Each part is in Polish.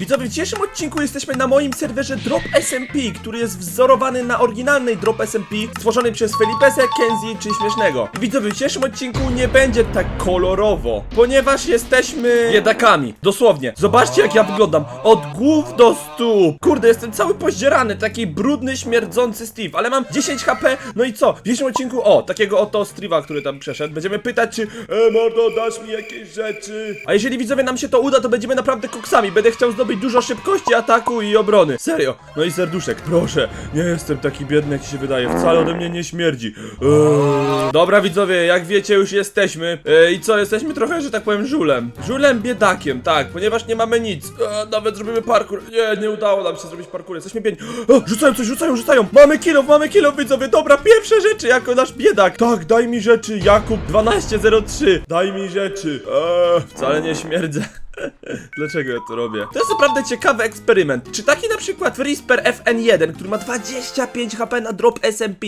Widzowie, w dzisiejszym odcinku jesteśmy na moim serwerze Drop SMP, który jest wzorowany na oryginalnej Drop SMP, stworzonej przez Felipesa, Kenzie czy Śmiesznego. Widzowie, w dzisiejszym odcinku nie będzie tak kolorowo, ponieważ jesteśmy biedakami. Dosłownie. Zobaczcie jak ja wyglądam. Od głów do stóp. Kurde, jestem cały pozdzierany, taki brudny, śmierdzący Steve, ale mam 10 HP, no i co? W dzisiejszym odcinku, o, takiego oto Steve'a, który tam przeszedł, będziemy pytać, czy e, mordo, dasz mi jakieś rzeczy? A jeżeli widzowie nam się to uda, to będziemy naprawdę koksami. Będę chciał zdobyć dużo szybkości, ataku i obrony. Serio. No i serduszek, proszę. Nie jestem taki biedny, jak się wydaje. Wcale ode mnie nie śmierdzi. Eee. Dobra, widzowie, jak wiecie, już jesteśmy. Eee, I co, jesteśmy trochę, że tak powiem, żulem. Żulem biedakiem, tak, ponieważ nie mamy nic. Eee, nawet zrobimy parkour. Nie, nie udało nam się zrobić parkour. Jesteśmy biedni. O, rzucają coś, rzucają, rzucają. Mamy kilo, mamy kilo, widzowie. Dobra, pierwsze rzeczy jako nasz biedak. Tak, daj mi rzeczy, Jakub 1203. Daj mi rzeczy. Eee, wcale nie śmierdzę. Dlaczego ja to robię? To jest naprawdę ciekawy eksperyment. Czy taki na przykład Whisper FN1, który ma 25 HP na drop SMP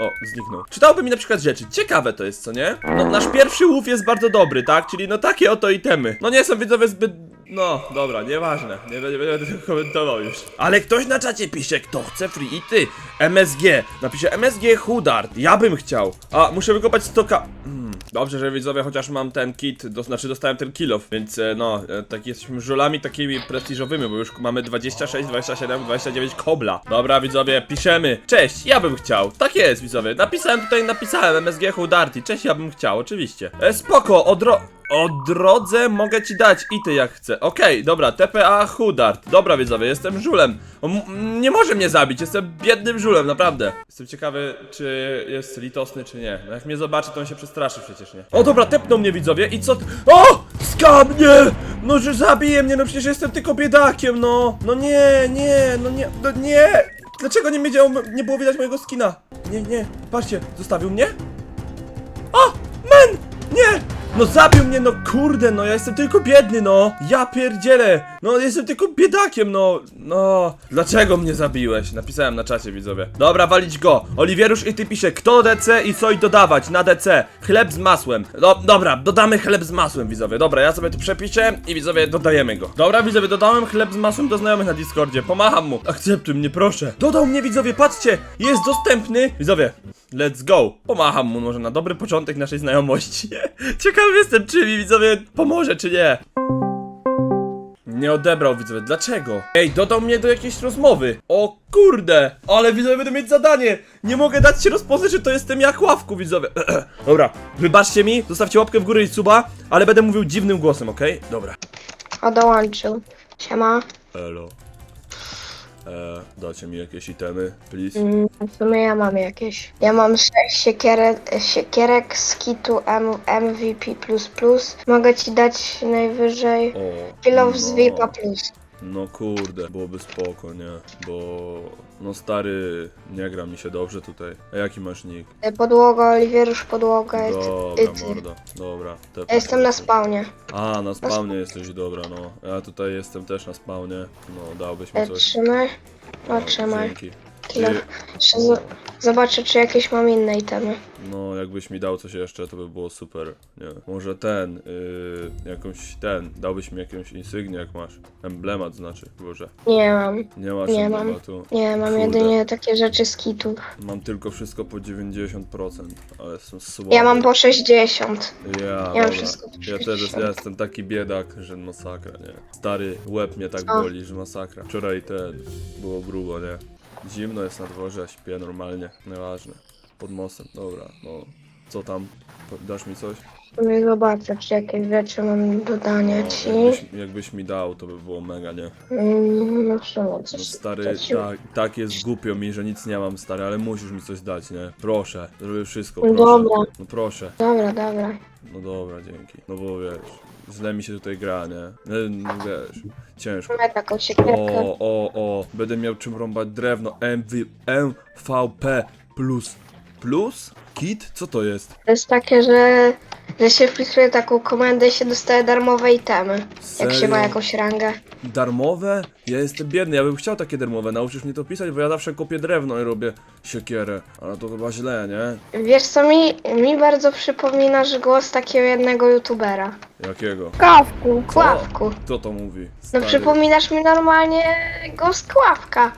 o, zniknął. Czytałby mi na przykład rzeczy. Ciekawe to jest, co nie? No, nasz pierwszy łów jest bardzo dobry, tak? Czyli no takie oto itemy. No nie są widzowie zbyt... No, dobra, nieważne. Nie będę, nie będę komentował już. Ale ktoś na czacie pisze, kto chce free i ty. MSG. Napisze MSG Hudard. Ja bym chciał. A, muszę wykopać stoka... Hmm. Dobrze, że widzowie chociaż mam ten kit, do, znaczy dostałem ten kill więc e, no, e, taki jesteśmy żulami takimi prestiżowymi, bo już mamy 26, 27, 29 kobla. Dobra widzowie, piszemy. Cześć, ja bym chciał. Tak jest widzowie, napisałem tutaj, napisałem MSG Hudarty. Cześć, ja bym chciał, oczywiście. E, spoko, odro... O drodze mogę ci dać i ty jak chcę. Okej, dobra, TPA Hudart. Dobra widzowie, jestem żulem. On m- nie może mnie zabić, jestem biednym żulem, naprawdę. Jestem ciekawy, czy jest litosny, czy nie. No jak mnie zobaczy, to on się przestraszy przecież, nie? O dobra, tepnął mnie widzowie i co. O! Skam mnie! No, że zabije mnie, no przecież jestem tylko biedakiem, no. No nie, nie, no nie, no nie. Dlaczego nie wiedział, nie było widać mojego skina? Nie, nie, patrzcie, zostawił mnie? O! Men! Nie! No zabił mnie, no kurde, no ja jestem tylko biedny, no! Ja pierdzielę! No jestem tylko biedakiem, no! No! Dlaczego mnie zabiłeś? Napisałem na czacie, widzowie. Dobra, walić go! Oliwierusz i ty pisze, kto DC i co i dodawać na DC? Chleb z masłem. No, dobra, dodamy chleb z masłem, widzowie. Dobra, ja sobie tu przepiszę i widzowie, dodajemy go. Dobra, widzowie, dodałem chleb z masłem do znajomych na Discordzie. Pomacham mu. Akceptuj mnie, proszę. Dodał mnie, widzowie, patrzcie! Jest dostępny! Widzowie, Let's go! Pomacham mu może na dobry początek naszej znajomości. Ciekawy jestem, czy mi widzowie pomoże, czy nie. Nie odebrał widzowie, dlaczego? Ej, dodał mnie do jakiejś rozmowy. O kurde! Ale widzowie będę mieć zadanie! Nie mogę dać się rozpoznać, że to jestem jak ławku, widzowie. Dobra, wybaczcie mi, zostawcie łapkę w górę i suba, ale będę mówił dziwnym głosem, okej? Dobra. O, dołączył. Siema. Elo. E, dacie mi jakieś itemy, please? Mm, W sumie ja mam jakieś. Ja mam sześć siekierę, siekierek z kitu M, MVP. Mogę ci dać najwyżej O, kilof z no. VIPa plus. No kurde, byłoby spoko, nie? Bo no stary, nie gra mi się dobrze tutaj. A jaki masz nick? Y, Podłoga, Oliwierusz, podłoga. jest- Dobra, ty. morda, dobra. te- Ja jestem na spawnie. A, na spawnie jesteś, dobra, no. Ja tutaj jestem też na spawnie. No, dałbyś mi E, coś. Trzymaj. No, trzymaj. Dzięki. Ty, Jeszcze z- Zobaczę, czy jakieś mam inne itemy. no, jakbyś mi dał coś jeszcze, to by było super. Nie. Może ten, yy, jakąś ten, dałbyś mi jakąś insygnię, jak masz. Emblemat znaczy, boże. Nie mam. Nie masz Nie mam. emblematu. Nie, mam Kurde. jedynie takie rzeczy z kitów. Mam tylko wszystko po 90%, ale jestem słaby. Ja mam po 60. Ja, dobra. wszystko po ja też 60. ja jestem taki biedak, że masakra, nie? Stary łeb mnie tak Co? boli, że masakra. Wczoraj ten, było grubo, nie? Zimno jest na dworze, a śpię normalnie, nieważne. Pod mostem, dobra, no. Co tam? Dasz mi coś? Nie zobaczę, czy jakieś rzeczy mam do dodania ci. jakbyś, jakbyś mi dał, to by było mega, nie? Mm, No w sumie No coś. stary, coś- tak, tak jest głupio mi, że nic nie mam, stary, ale musisz mi coś dać, nie? Proszę, zrobię wszystko, proszę. Dobra. No proszę. Dobra, dobra. No dobra, dzięki. No bo wiesz, źle mi się tutaj gra, nie? No, no wiesz, ciężko. Mamy taką siekierkę. O, o, o, będę miał czym rąbać drewno. MV, MVP plus. Plus? Kit? Co to jest? To jest takie, że że się wpisuje taką komendę i się dostaje darmowe itemy. Jak się ma jakąś rangę. Darmowe? Ja jestem biedny, ja bym chciał takie darmowe. Nauczysz mnie to pisać, bo ja zawsze kopię drewno i robię siekierę. Ale to chyba źle, nie? Wiesz co mi, mi bardzo przypominasz głos takiego jednego youtubera. Jakiego? Kławku. Kławku. Kto to mówi? No Stary. przypominasz mi normalnie głos Kławka.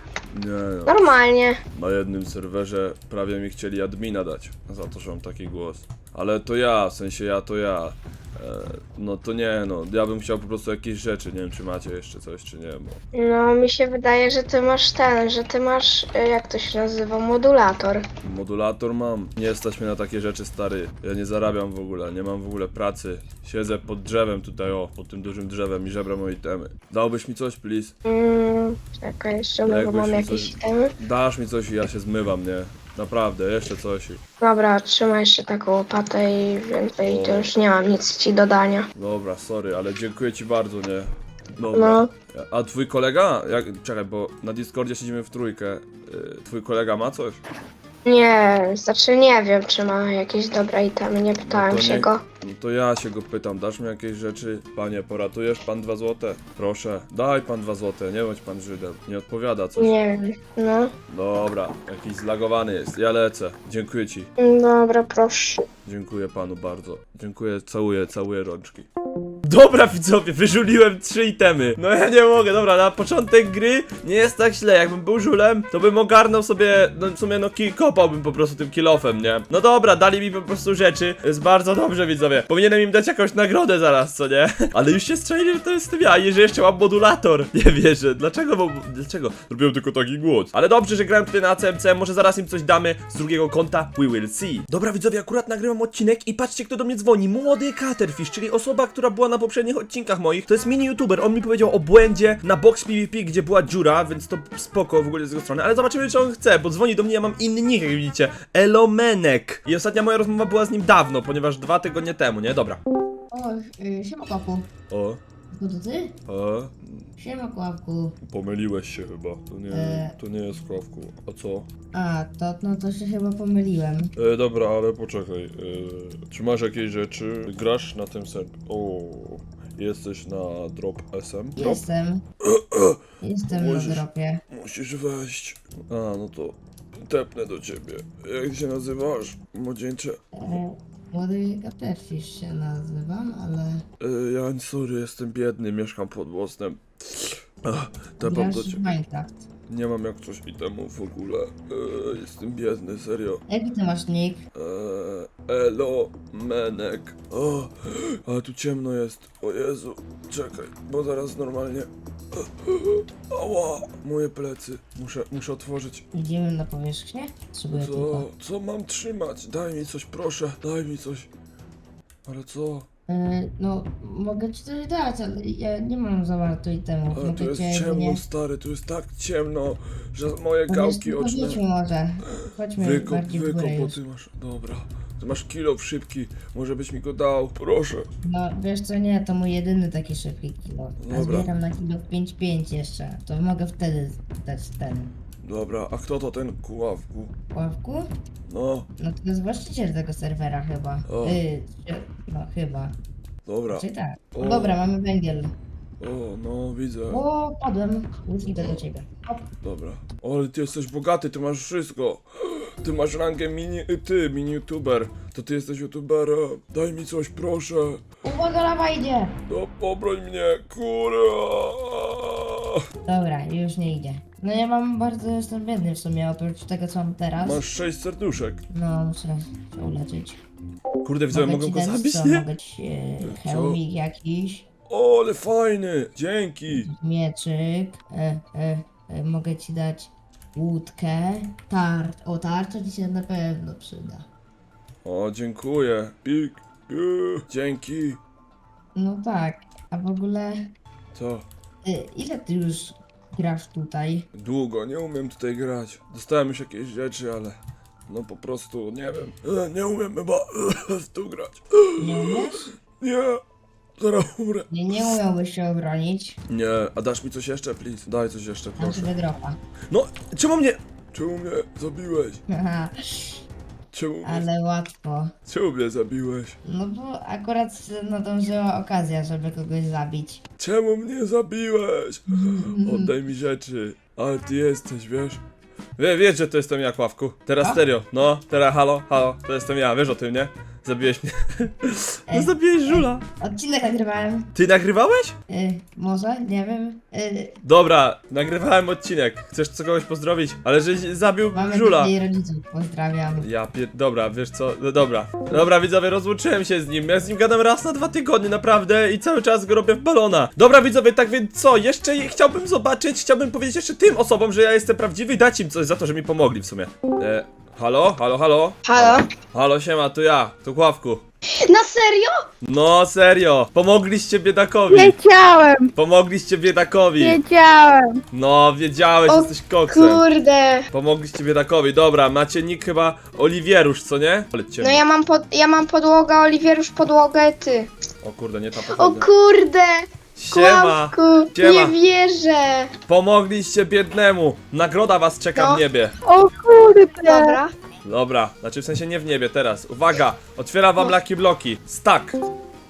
Nie no. Normalnie. Na jednym serwerze prawie mi chcieli admina dać za to, że mam taki głos. Ale to ja, w sensie ja to ja. E, no to nie no, ja bym chciał po prostu jakieś rzeczy, nie wiem czy macie jeszcze coś czy nie, bo No mi się wydaje, że ty masz ten, że ty masz, e, jak to się nazywa, modulator. modulator mam. Nie stać mnie na takie rzeczy stary. Ja nie zarabiam w ogóle, nie mam w ogóle pracy. Siedzę pod drzewem tutaj, o, pod tym dużym drzewem i żebram moje itemy. Dałbyś mi coś, please? Mm, czekaj, jeszcze Jakbyś mam mi jakieś coś- itemy. Dasz mi coś i ja się zmywam, nie? Naprawdę, jeszcze coś. Dobra, trzymaj jeszcze taką łopatę i więcej to już nie mam nic ci dodania. Dobra, sorry, ale dziękuję ci bardzo, nie? Dobra. No, A twój kolega? Jak, czekaj, bo na Discordzie siedzimy w trójkę. Y, Twój kolega ma coś? Nie, znaczy nie wiem, czy ma jakieś dobre itemy, nie pytałem No to się nie- go. No to ja się go pytam, dasz mi jakieś rzeczy? Panie, poratujesz pan dwa złote? Proszę, daj pan dwa złote, nie bądź pan Żydem. Nie odpowiada coś. Nie wiem, no. Dobra, jakiś zlagowany jest. Ja lecę. Dziękuję ci. Dobra, proszę. Dziękuję panu bardzo. Dziękuję, całuję, całuję rączki. Dobra widzowie, wyżuliłem trzy itemy. No ja nie mogę, dobra, na początek gry nie jest tak źle. Jakbym był żulem, to bym ogarnął sobie, no w sumie no ki- kopałbym po prostu tym kilofem, nie? No dobra, dali mi po prostu rzeczy. Jest bardzo dobrze widzowie. Powinienem im dać jakąś nagrodę zaraz, co nie? Ale już się strzelili, że to jestem ja i że jeszcze mam modulator. Nie wierzę. Dlaczego, bo, dlaczego? Zrobiłem tylko taki głos. Ale dobrze, że grałem tutaj na CMC, może zaraz im coś damy z drugiego konta. We will see. Dobra widzowie, akurat nagrywam odcinek i patrzcie kto do mnie dzwoni. Młody Caterfish, czyli osoba, która była na poprzednich odcinkach moich. To jest mini youtuber. On mi powiedział o błędzie na box PvP, gdzie była dziura, więc to spoko w ogóle z jego strony. Ale zobaczymy, czy on chce, bo dzwoni do mnie, ja mam inny nick, jak widzicie. Elomenek. I ostatnia moja rozmowa była z nim dawno, ponieważ dwa tygodnie temu, nie? Dobra. O, y, siema Kławku. O, To to ty? o, Siema Kławku. pomyliłeś się chyba. To nie, E. to nie jest krawku. A co? A, to, no to się chyba pomyliłem. E, dobra, ale poczekaj. E, czy masz jakieś rzeczy? Grasz na tym serw... O, jesteś na Drop SM? Drop? Jestem. Jestem na Możesz. dropie. Musisz wejść. A, no to tepnę do ciebie. Jak się nazywasz, młodzieńcze? E, młody Caterfish się nazywam, ale E, ja, sorry, jestem biedny, mieszkam pod Bosnem. Ach, Tepam grasz do w ciebie. Minecraft. Nie mam jak coś itemu w ogóle. E, jestem biedny, serio. Jaki ty masz nick? Eee, elo, Menek. O, ale tu ciemno jest. O Jezu, czekaj, bo zaraz normalnie. Ała, moje plecy. Muszę, muszę otworzyć. Idziemy na powierzchnię? Potrzebuję Co, tylko. co mam trzymać? Daj mi coś, proszę, daj mi coś. Ale co? E, no, mogę ci coś dać, ale ja nie mam za bardzo itemów. Ale tu Mogę jest cię ciemno, jedynie... stary, tu jest tak ciemno, że moje No wiesz, gałki tylko oczne. Chodźmy może. Chodźmy Wykop, bardziej w wykop, górę bo już. ty masz. Dobra. Ty masz kilo szybki, może byś mi go dał, proszę. No wiesz co, nie, to mój jedyny taki szybki kilo. A Dobra. zbieram na kilo 5-5 jeszcze. To mogę wtedy dać ten. Dobra, a kto to ten kuławku? Ławku? No, No to jest właściciel tego serwera chyba. O. Y, czy- no chyba. dobra. Czy tak. O. Dobra, mamy węgiel. O, no widzę. O, padłem. Już idę do ciebie. Hop. Dobra. O, ale ty jesteś bogaty, ty masz wszystko. Ty masz rangę mini, y, ty, mini youtuber. To ty jesteś youtuberem. Daj mi coś, proszę. Uwaga, lawa idzie! No, pobroń mnie, kurwa. Dobra, już nie idzie. No ja mam bardzo, jestem biedny w sumie, oprócz tego co mam teraz. Masz sześć serduszek. No, muszę się uleczyć. Kurde, widzowie, mogę go zabić, co? nie? Mogę ci e, Co? hełmik jakiś. O, ale fajny. Dzięki. mieczyk, e, e, e, mogę ci dać łódkę, tart, o tarcza ci się na pewno przyda. O, dziękuję. Pik. y, Dzięki. No tak, a w ogóle Co? e, ile ty już grasz tutaj? Długo, nie umiem tutaj grać. Dostałem już jakieś rzeczy, ale... No po prostu, nie wiem. E, Nie umiem chyba w tu grać. Nie umiesz? Nie. Zaraz umrę. Nie, nie umiałbyś się obronić. Nie, a dasz mi coś jeszcze, please? Daj coś jeszcze, Mam proszę. sobie dropa. No, czemu mnie... Czemu mnie zabiłeś? Haha. Czemu, ale łatwo. czemu mnie zabiłeś? No bo akurat nadążyła okazja, żeby kogoś zabić. Czemu mnie zabiłeś? Oddaj mi rzeczy. Ale ty jesteś, wiesz? Wie, wiesz, że to jestem ja, Kławku. Teraz A? serio. No, teraz halo, halo, to jestem ja, wiesz o tym, nie? Zabiłeś mnie. No Ej, zabiłeś żula. Odcinek nagrywałem. Ty nagrywałeś? Y, może? Nie wiem. Y, Dobra, nagrywałem odcinek. Chcesz co kogoś pozdrowić? Ale żeś zabił mamy żula. jej rodziców. Pozdrawiam. Ja pier... Dobra, wiesz co? No dobra. Dobra, widzowie, rozłączyłem się z nim. Ja z nim gadam raz na dwa tygodnie, naprawdę, i cały czas go robię w balona. Dobra, widzowie, tak więc co? Jeszcze je- chciałbym zobaczyć, chciałbym powiedzieć jeszcze tym osobom, że ja jestem prawdziwy i dać im coś za to, że mi pomogli w sumie. E, halo? Halo, halo? Halo? Halo, siema, tu ja, tu Kławku. Na serio? No, serio, pomogliście biedakowi. Wiedziałem, Pomogliście biedakowi. wiedziałem. No, wiedziałeś, O jesteś koksem. Kurde. Pomogliście biedakowi, dobra, macie nick chyba Oliwierusz, co nie? Lećcie No ja mam, pod, ja mam podłogę, Oliwierusz podłogę, ty. O kurde, nie ta O pochodnia. kurde! Siema! Kłamku, Siema. nie wierzę. Pomogliście biednemu! Nagroda was czeka No. w niebie. O kurde. Dobra. Dobra, znaczy w sensie nie w niebie teraz. Uwaga, otwieram wam No. lucky bloki. Stack.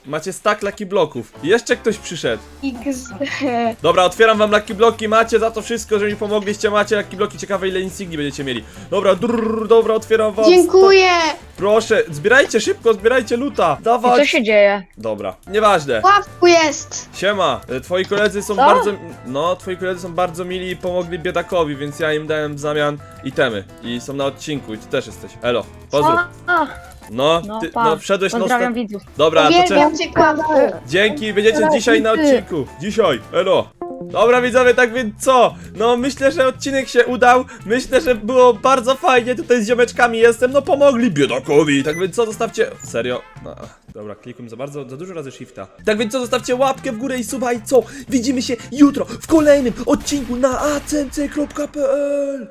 Macie stack lucky bloków. Jeszcze ktoś przyszedł. XD. Dobra, otwieram wam lucky bloki, macie za to wszystko, że mi pomogliście, macie lucky bloki, ciekawe ile insigni będziecie mieli. Dobra, drrr, dobra, otwieram wam. Dziękuję. Proszę, zbierajcie szybko, zbierajcie luta. I Dawać. co się dzieje? Dobra, nieważne. Łapku jest. Siema, e, twoi koledzy są Co? bardzo. No, twoi koledzy są bardzo mili i pomogli biedakowi, więc ja im dałem w zamian itemy. I są na odcinku i ty też jesteś. Elo, pozdrów. A, No, no, ty, pa. no wszedłeś na Pozdrawiam widzów. Dobra, to cze... Uwielbiam cię, Kłamku. Dzięki, będziecie dzisiaj na odcinku. Dzisiaj, elo. Dobra widzowie, tak więc co? No myślę, że odcinek się udał. Myślę, że było bardzo fajnie. Tutaj z ziomeczkami jestem. No pomogli biedakowi. Tak więc co, zostawcie. Serio? No, dobra, klikłem za bardzo, za dużo razy shifta. Tak więc co, zostawcie łapkę w górę i suba i co? Widzimy się jutro w kolejnym odcinku na acmc.pl